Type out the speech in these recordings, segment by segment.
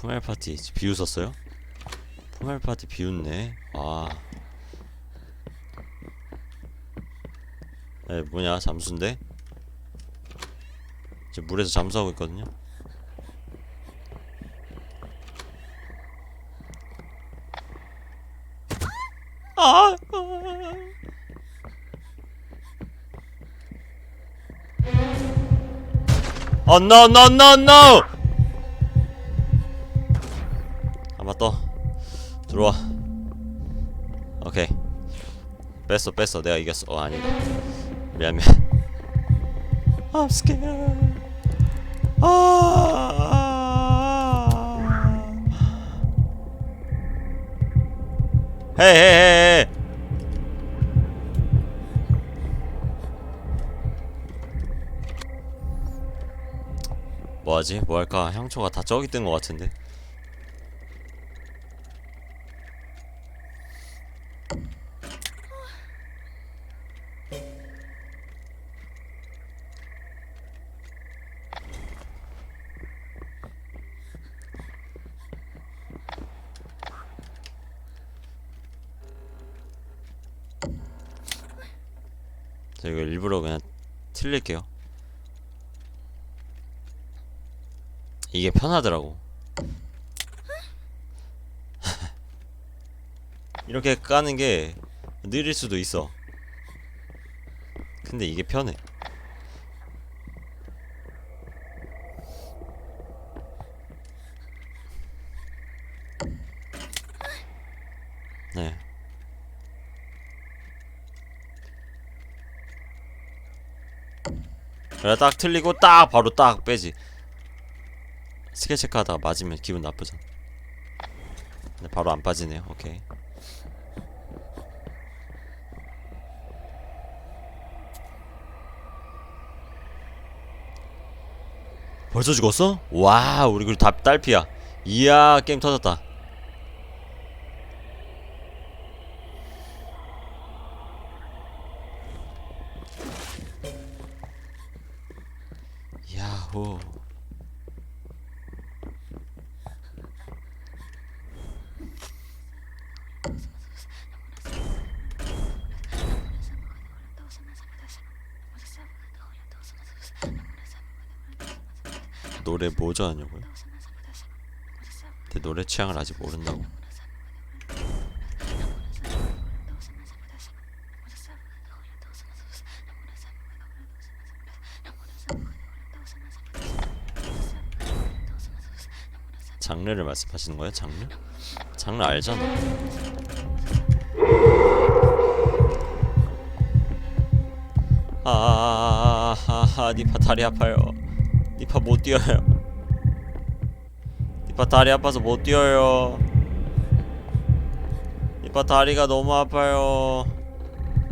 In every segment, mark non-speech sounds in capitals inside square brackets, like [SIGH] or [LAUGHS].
포멜 파티 비웃었어요? 포멜 파티 비웃네. 아. 에 뭐냐 잠수인데? 이제 물에서 잠수하고 있거든요. 아. 어, no, no, no, no! 떠. 들어와. 오케이. 뺐어, 뺐어. 내가 이겼어. 어, 아니다. 미안, 미안. I'm scared. 아. 헤이, 헤이. 뭐하지? 뭐할까? 향초가 다 저기 뜬 것 같은데. 저 이거 일부러 그냥 틀릴게요. 이게 편하더라고. [LAUGHS] 이렇게 까는 게 느릴 수도 있어. 근데 이게 편해. 네. 그래 딱 틀리고 딱 바로 딱 빼지. 스킬 체크하다가 맞으면 기분 나쁘잖아. 근데 바로 안 빠지네요. 오케이. 벌써 죽었어? 와, 우리 그리고 다 딸피야. 이야, 게임 터졌다. 노래 뭐 좋아하냐고요? 내 노래 취향을 아직 모른다고. 장르를 말씀하시는 거예요? 장르? 장르 알잖아. 아하하 니파 다리 아파요. 니파 못 뛰어요. 니파 다리 아파서 못 뛰어요. 니파 다리가 너무 아파요.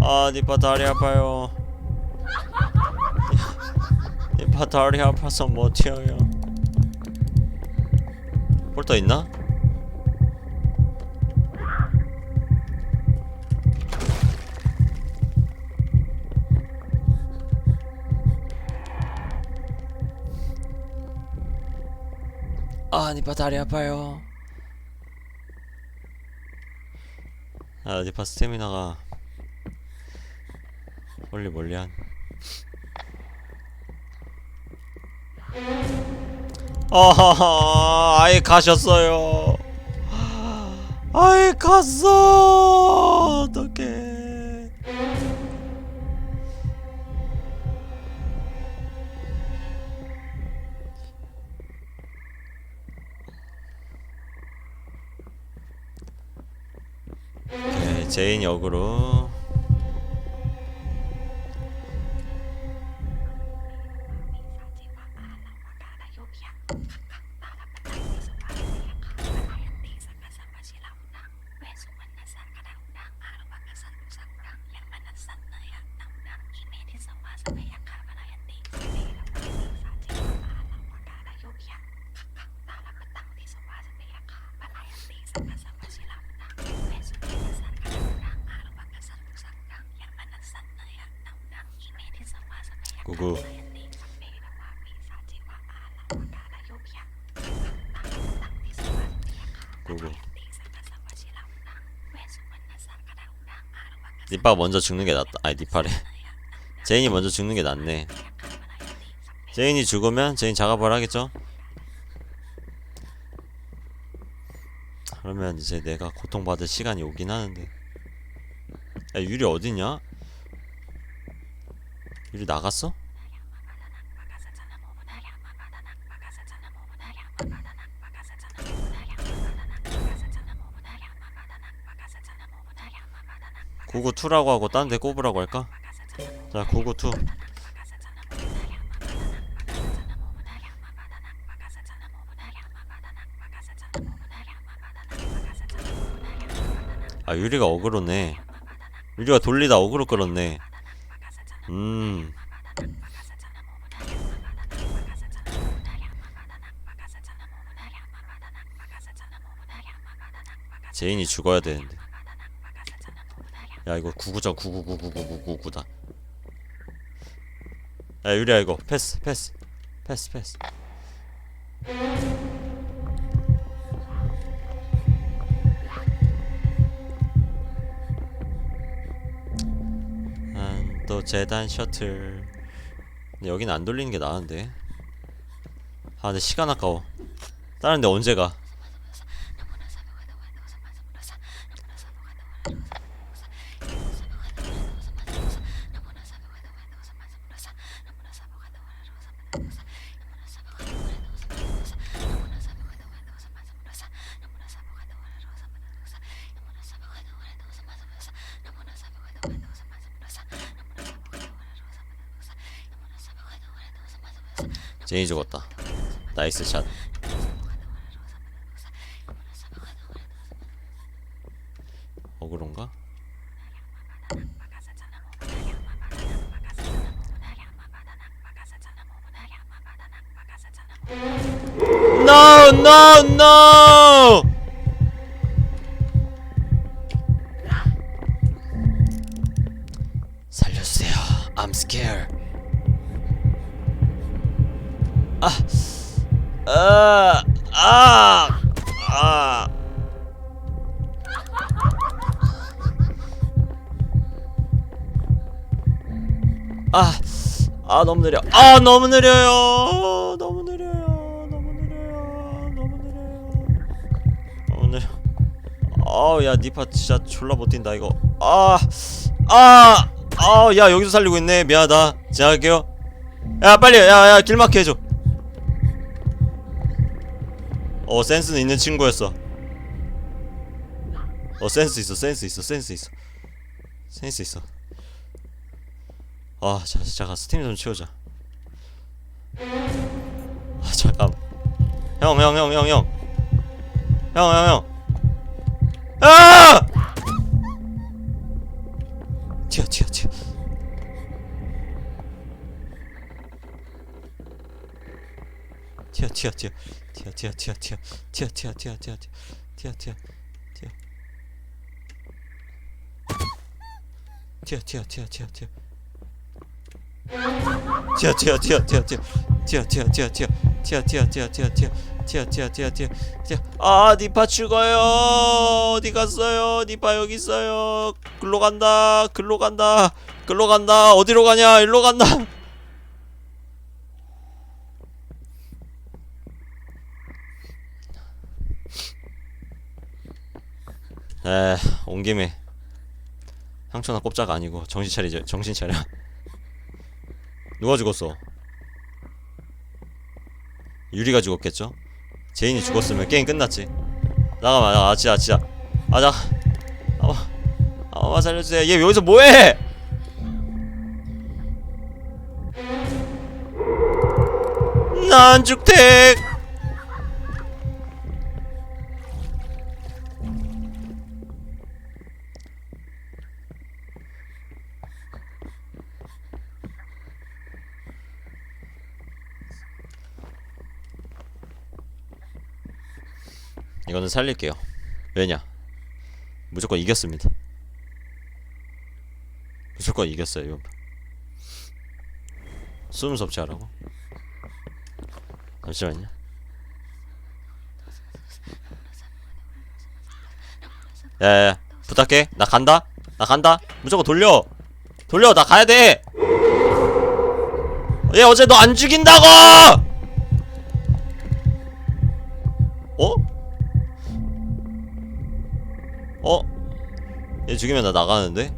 아 니파 다리 아파요. 니파 다리 아파서 못 뛰어요. 폴터 있나? 아, 니파 다리 아파요. 아, 니파 스태미나가 멀리 멀리한. 아하하, 아예 가셨어요. 아예 갔어. 제인 역으로 니빠가 먼저 죽는 게 낫다 아니 니빠래 제인이 먼저 죽는 게 낫네 제인이 죽으면 제인 작업을 하겠죠? 그러면 이제 내가 고통받을 시간이 오긴 하는데 야 유리 어디냐? 유리 나갔어? 구구 2라고 하고 딴데 꼽으라고 할까? 자 구구 2아 유리가 어그로네. 유리가 돌리다 어그로 끌었네. 음. 제인이 죽어야 되는데 야 이거 구구자 구구구구구구구구다 야 유리야 이거 패스 패스 패스 패스 또 재단 셔틀 근데 여긴 안 돌리는 게 나은데 아 근데 시간 아까워 다른 데 언제 가 제이 죽었다 나이스 샷 어그런가? No, no, no! 아, 아 너무 느려. 아 너무 느려요. 너무 느려요. 너무 느려요. 너무 느려요. 너무 느려. 아우 야 니파 진짜 졸라 버틴다 이거. 아, 아, 아, 야 여기서 살리고 있네. 미안하다. 지나갈게요. 야 빨리 야야 길 막게 해줘. 어 센스는 있는 친구였어. 어 센스 있어 센스 있어 센스 있어 센스 있어. 아, 자, 잠깐 스팀 좀 치우자. 아, 잠깐. 형, 형, 형, 형, 형. 형, 형, 형. 아! 튀어, 튀어, 튀어. 튀어, 튀어, 튀어. 튀어, 튀어, 튀어, 튀어. 튀어, 튀어, 튀어, 튀어, 튀어. 튀어, 튀어. 튀어. 튀어, 튀어, 튀어, 튀어, 튀어. 튀어 튀어 튀어 튀어 튀어 튀어 튀어 튀어 튀어 튀어 튀어 튀어 튀어 튀어 튀어 튀어 튀어 아 니파 죽어요 어디 갔어요 니파 여기 있어요 글로 간다 글로 간다 글로 간다 어디로 가냐 일로 간다 에온 김에 향초나 꼽자가 아니고 정신 차리죠 정신 차려 누가 죽었어? 유리가 죽었겠죠? 제인이 죽었으면 게임 끝났지. 나가봐, 나가, 아, 진짜, 진짜. 아, 나, 아, 아, 살려주세요. 얘 여기서 뭐해? 난 죽택. 이거는 살릴게요. 왜냐? 무조건 이겼습니다. 무조건 이겼어요. 이번 판. 숨 섭취하라고? 잠시만요. 야야야 부탁해 나 간다 나 간다 무조건 돌려 돌려 나 가야 돼 얘 어제 너 안 죽인다고 어? 얘 죽이면 나 나가는데?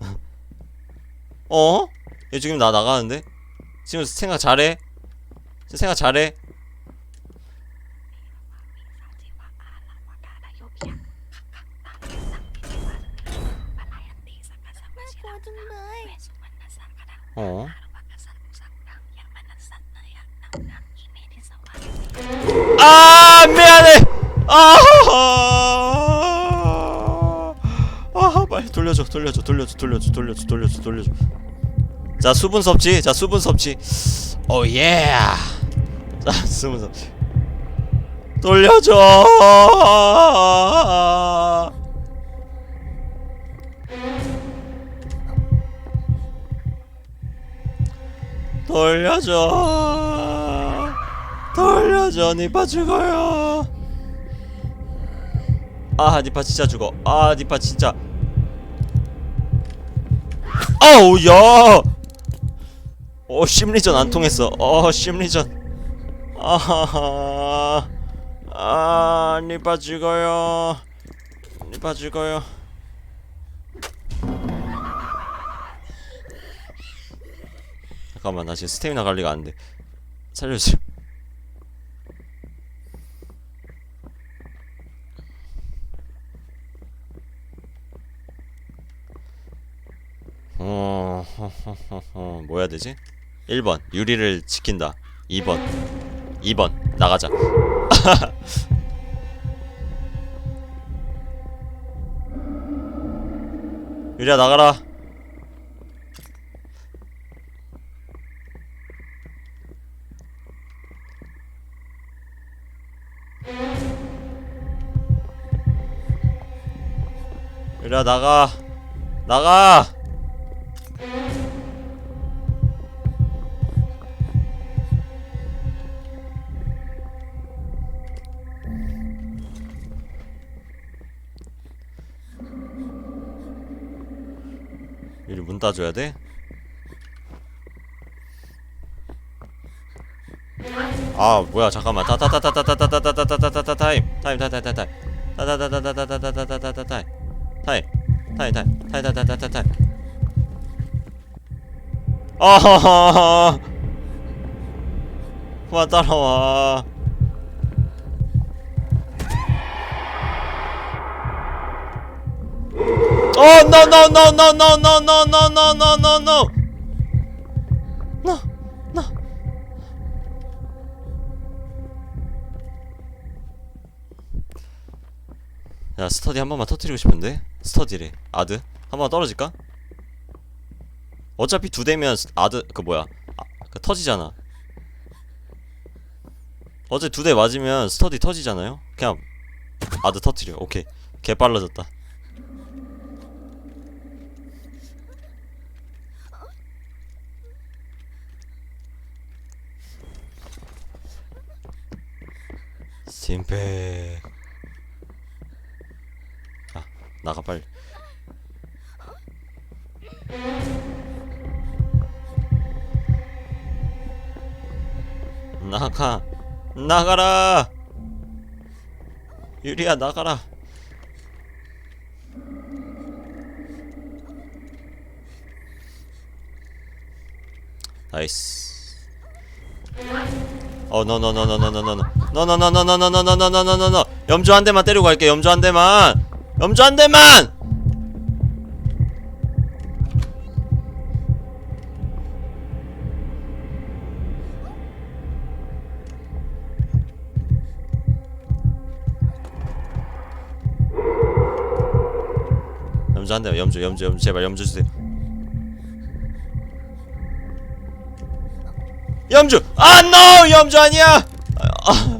[LAUGHS] 어? 얘 죽이면 나 나가는데? 지금 생각 잘해 생각 잘해 어? 아 미안해 아, [LAUGHS] 돌려줘 돌려줘 돌려줘 돌려줘 돌려줘 돌려줘 돌려줘. 자 수분 섭취 자 수분 섭취. 오예 자 수분 섭취. 돌려줘. 돌려줘. 돌려줘. 니파 죽어요. 아 니파 진짜 죽어. 아 니파 진짜 아우 야 어, 심리전 안 통했어. 어, 심리전. 아하하. 아, 니빠 죽어요. 니빠 죽어요. 잠깐만, 나 지금 스태미나 관리가 안 돼. 살려주세요. 어, 뭐 해야 되지? 1번, 유리를 지킨다. 2번, 2번, 나가자. [LAUGHS] 유리야, 나가라. 유리야, 나가. 나가! 따줘야 돼? 아 뭐야 잠깐만 타타타타타타타타타타타타 타임 타임 타임 타임 타임 타타타타타타타타타타타 타임 타임 타임 타임 타임 타임 아하하하 그만 따라와 Oh no no no no no no no no no no no no no no 야 스터디 한 번만 터뜨리고 싶은데 스터디래 아드 한 번 떨어질까? 어차피 두 대면 스- 아드 그 뭐야 아, 그 터지잖아 어제 두 대 맞으면 스터디 터지잖아요 그냥 아드 터뜨려 오케이 개 빨라졌다 스팀팩. 아 나가 빨리. 나가 나가라. 유리야 나가라. 나이스. 어, 노노노노노노노 노노노노노노노노노노노노노노 염주 한 대만 때리고 갈게. 염주 한 대만. 염주 한 대만. 염주 한 대. 염주, 염주, 염주 제발 염주 주세요. 염주! 아, no! 염주 아니야! 아,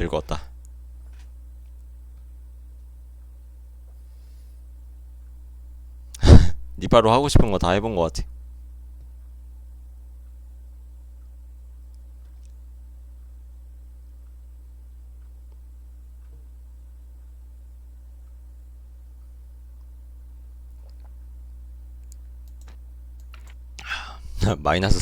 즐거웠다. [LAUGHS] 니바로 하고 싶은 거 다 해본 것 같아. [LAUGHS] 마이너스